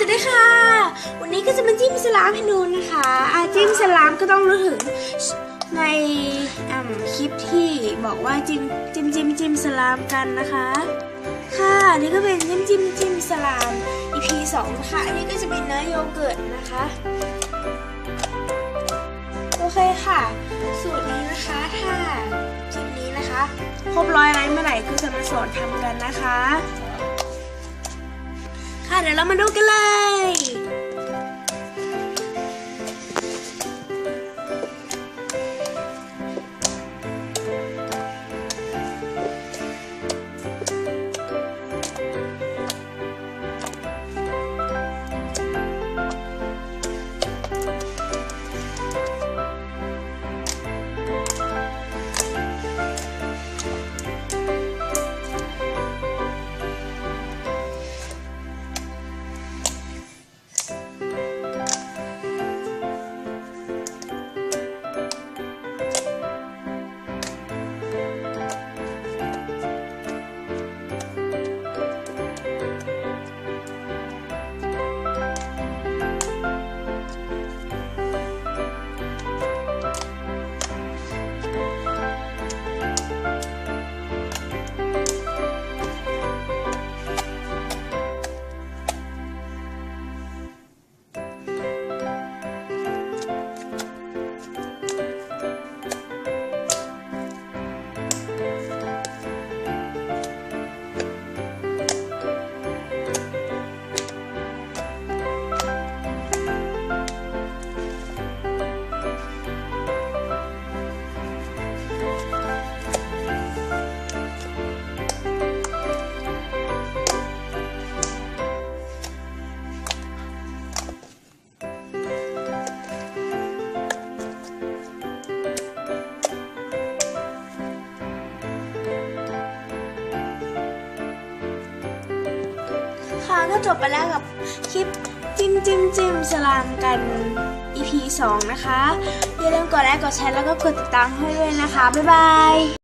สวัสดีค่ะ วันนี้ก็จะมาจิ้มสลามให้ดูนะคะอาจิ้มสลามก็ต้องรู้ถึงในคลิปที่บอกว่าจิ้มจิ้มจิ้มจิ้มสลามกันนะคะ ค่ะอันนี่ก็เป็นจิ้มจิ้มจิ้มสลาม EP 2นะคะอันนี้ก็จะเป็นเนื้อโยเกิร์ตนะคะโอเคค่ะ สูตรนี้นะคะถ้าคลิปนี้นะคะ ครบร้อยไลค์เมื่อไหร่ก็จะมาสอนทำกันนะคะ เดี๋ยวเรามาดูกันเลย ค่ะก็จบไปแล้วกับคลิปจิ้มจิ้มจิ้มสลามกัน EP 2 นะคะ อย่าลืมกดไลค์กดแชร์แล้วก็กดติดตามให้ด้วยนะคะ บ๊ายบาย